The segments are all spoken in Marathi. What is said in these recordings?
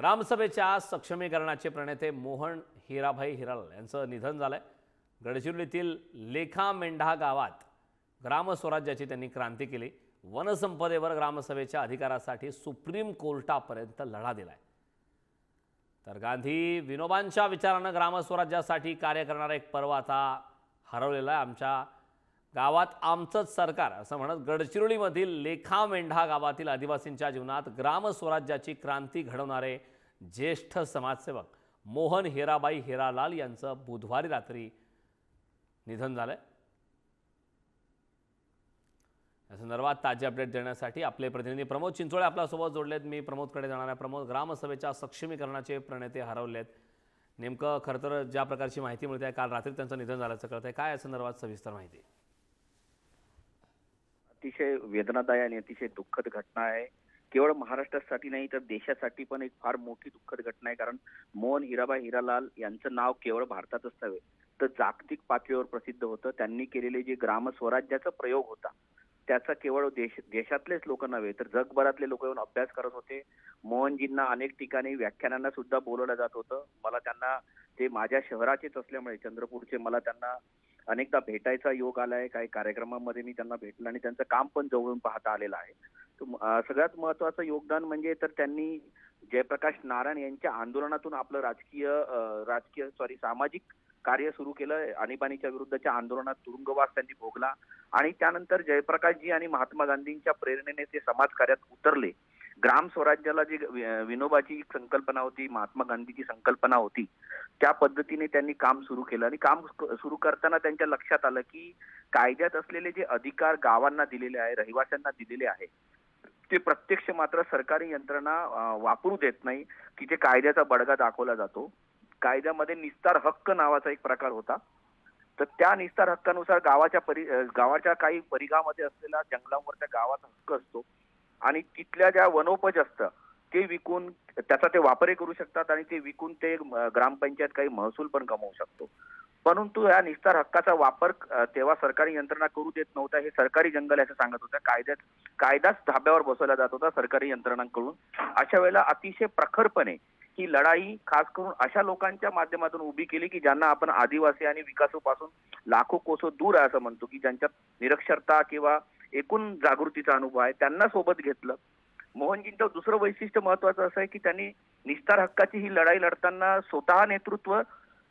ग्रामसभेच्या सक्षमीकरणाचे प्रणेते मोहन हिराभाई हिराल यांचं निधन झालंय. गडचिरोलीतील लेखा मेंढा गावात ग्रामस्वराज्याची त्यांनी क्रांती केली. वनसंपदेवर ग्रामसभेच्या अधिकारासाठी सुप्रीम कोर्टापर्यंत लढा दिलाय. तर गांधी विनोबांच्या विचारानं ग्रामस्वराज्यासाठी कार्य करणारा एक पर्व आता हरवलेला आहे. आमच्या गावात आमचंच सरकार असं म्हणत गडचिरोलीमधील लेखा मेंढा गावातील आदिवासींच्या जीवनात ग्रामस्वराज्याची क्रांती घडवणारे ज्येष्ठ समाजसेवक मोहन हिराबाई हिरालाल यांचं बुधवारी रात्री निधन झालं या संदर्भात ताजे अपडेट देण्यासाठी आपले प्रतिनिधी प्रमोद चिंचोळे आपल्यासोबत जोडलेत. मी प्रमोदकडे जाणार आहे प्रमोद ग्रामसभेच्या सक्षमीकरणाचे प्रणेते हरवलेत. नेमकं खरं तर ज्या प्रकारची माहिती मिळते काल रात्री त्यांचं निधन झाल्याचं कळतं आहे काय या संदर्भात सविस्तर माहिती? अतिशय वेदनादायी आणि अतिशय दुःखद घटना आहे. केवळ महाराष्ट्रासाठी नाही तर देशासाठी पण एक फार मोठी दुःखद घटना आहे. कारण मोहन हिराबाई हिरालाल यांचं नाव केवळ भारतातच नव्हे तर जागतिक पातळीवर प्रसिद्ध होतं. त्यांनी केलेले जे ग्रामस्वराज्याचा प्रयोग होता त्याचा केवळ देश देशातलेच लोक नव्हे तर जगभरातले लोक येऊन अभ्यास करत होते. मोहनजींना अनेक ठिकाणी व्याख्यानांना सुद्धा बोलवलं जात होतं. मला त्यांना ते माझ्या शहराचेच असल्यामुळे चंद्रपूरचे मला त्यांना अनेकदा भेटायचा योग आलाय काही कार्यक्रमामध्ये मी त्यांना भेटलं आणि त्यांचं काम पण जवळून पाहता आलेलं आहे. सगळ्यात महत्वाचं योगदान म्हणजे तर त्यांनी जयप्रकाश नारायण यांच्या आंदोलनातून आपलं राजकीय राजकीय सॉरी सामाजिक कार्य सुरू केलं आणीबाणीच्या विरुद्धच्या आंदोलनात तुरुंगवास त्यांनी भोगला. आणि त्यानंतर जयप्रकाशजी आणि महात्मा गांधींच्या प्रेरणेने ते समाजकार्यात उतरले. ग्राम स्वराज्याला जी वि- विनोबाची संकल्पना होती महात्मा गांधीची संकल्पना होती त्या पद्धतीने त्यांनी काम सुरू केलं. आणि काम सुरू करताना त्यांच्या लक्षात आलं की कायद्यात असलेले जे अधिकार गावांना दिलेले आहे रहिवाशांना दिलेले आहे ते प्रत्यक्ष मात्र सरकारी यंत्रणा वापरू देत नाही की जे कायद्याचा बडगा दाखवला जातो. कायद्यामध्ये निस्तार हक्क नावाचा एक प्रकार होता. तर त्या निस्तार हक्कानुसार गावाच्या परि गावाच्या काही परिघामध्ये असलेला जंगलांवर त्या गावाचा हक्क असतो. आणि तिथल्या ज्या वनोपज असतं ते विकून त्याचा ते वापरही करू शकतात आणि ते विकून ते ग्रामपंचायत काही महसूल पण कमवू शकतो. परंतु या निस्तार हक्काचा वापर तेव्हा सरकारी यंत्रणा करू देत नव्हता हे सरकारी जंगल असं सांगत होत्या. कायद्यात कायदाच धाब्यावर बसवला जात होता सरकारी यंत्रणांकडून. अशा वेळेला अतिशय प्रखरपणे ही लढाई खास करून अशा लोकांच्या माध्यमातून उभी केली की ज्यांना आपण आदिवासी आणि विकासापासून लाखो कोसो दूर आहे असं म्हणतो की ज्यांच्यात निरक्षरता किंवा एकूण जागृतीचा अनुभव आहे. त्यांना सोबत घेतलं. मोहनजींचं दुसरं वैशिष्ट्य महत्वाचं असं आहे की त्यांनी निस्तार हक्काची ही लढाई लढताना स्वतः नेतृत्व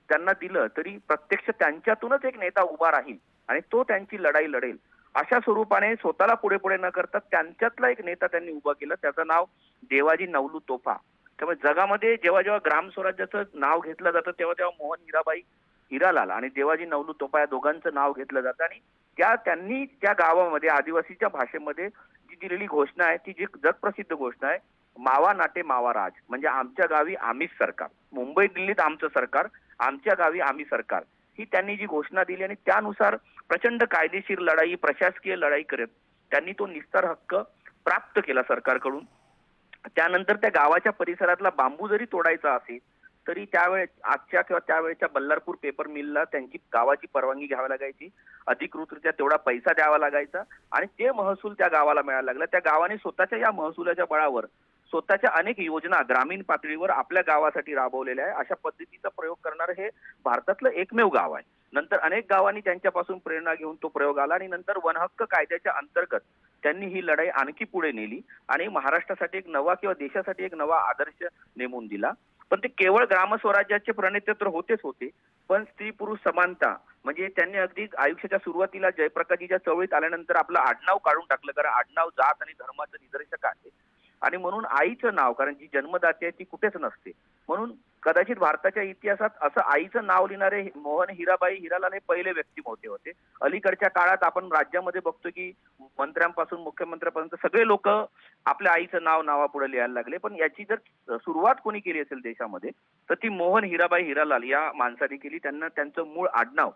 त्यांना दिलं तरी प्रत्यक्ष त्यांच्यातूनच एक नेता उभा राहील आणि तो त्यांची लढाई लढेल. अशा स्वरूपाने स्वतःला पुढे पुढे न करता त्यांच्यातला एक नेता त्यांनी उभा केला. त्याचं नाव देवाजी नवलू तोफा. त्यामुळे जगामध्ये जेव्हा जेव्हा ग्राम स्वराज्याचं नाव घेतलं जातं तेव्हा तेव्हा मोहन हिराबाई हिरालाल आणि देवाजी नवलू तोफा या दोघांचं नाव घेतलं जातं आणि त्या त्यांनी त्या गावामध्ये आदिवासीच्या भाषेमध्ये जी दिलेली घोषणा आहे ती जी जगप्रसिद्ध घोषणा आहे मावा नाटे मावा राज. म्हणजे आमच्या गावी आम्हीच सरकार. मुंबई दिल्लीत आमचं सरकार आमच्या गावी आम्ही सरकार. ही त्यांनी जी घोषणा दिली आणि त्यानुसार प्रचंड कायदेशीर लढाई प्रशासकीय लढाई करत त्यांनी तो निस्तार हक्क प्राप्त केला सरकारकडून. त्यानंतर त्या गावाच्या परिसरातला बांबू जरी तोडायचा असेल तरी त्यावेळे आजच्या किंवा त्यावेळेच्या बल्लारपूर पेपर मिलला त्यांची गावाची परवानगी घ्यावी लागायची. अधिकृतरित्या तेवढा पैसा द्यावा लागायचा. आणि ते महसूल त्या गावाला मिळायला लागला त्या गावाने स्वतःच्या या महसुलाच्या बळावर स्वतःच्या अनेक योजना ग्रामीण पातळीवर आपल्या गावासाठी राबवलेल्या आहे अशा पद्धतीचा प्रयोग करणारं हे भारतातलं एकमेव गाव आहे. नंतर अनेक गावांनी त्यांच्यापासून प्रेरणा घेऊन तो प्रयोग आला आणि नंतर वनहक्क कायद्याच्या अंतर्गत त्यांनी ही लढाई आणखी पुढे नेली आणि महाराष्ट्रासाठी एक नवा किंवा देशासाठी एक नवा आदर्श नेमून दिला. पण ते केवळ ग्रामस्वराज्याचे प्रणेते तर होतेच होते पण स्त्री पुरुष समानता म्हणजे त्यांनी अगदी आयुष्याच्या सुरुवातीला जयप्रकाशजीच्या चळवळीत आल्यानंतर आपलं आडनाव काढून टाकलं कारण आडनाव जात आणि धर्माचं निदर्शक आहे. आणि म्हणून आईचं नाव कारण जी जन्मदाती आहे ती कुठेच नसते. म्हणून कदाचित भारताच्या इतिहासात असं आईचं नाव लिहिणारे मोहन हिराबाई हिरालाल हे पहिले व्यक्तिमत्व होते. अलीकडच्या काळात आपण राज्यामध्ये बघतो की मंत्र्यांपासून मुख्यमंत्र्यापर्यंत सगळे लोक आपल्या आईचं नाव नावापुढे लिहायला लागले. पण याची जर सुरुवात कोणी केली असेल देशामध्ये तर ती मोहन हिराबाई हिरालाल या माणसाने केली. त्यांना त्यांचं मूळ आडनाव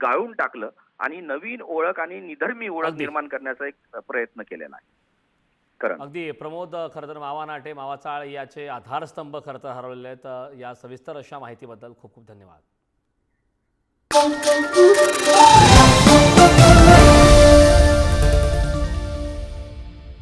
गाळून टाकलं आणि नवीन ओळख आणि निधर्मी ओळख. निर्माण करण्याचा एक प्रयत्न केलेला आहे. अगदी प्रमोद खरं तर मावा नाटे मावा चाळ याचे आधारस्तंभ खरं तर हरवलेले आहेत. या सविस्तर अशा माहितीबद्दल खूप खूप धन्यवाद.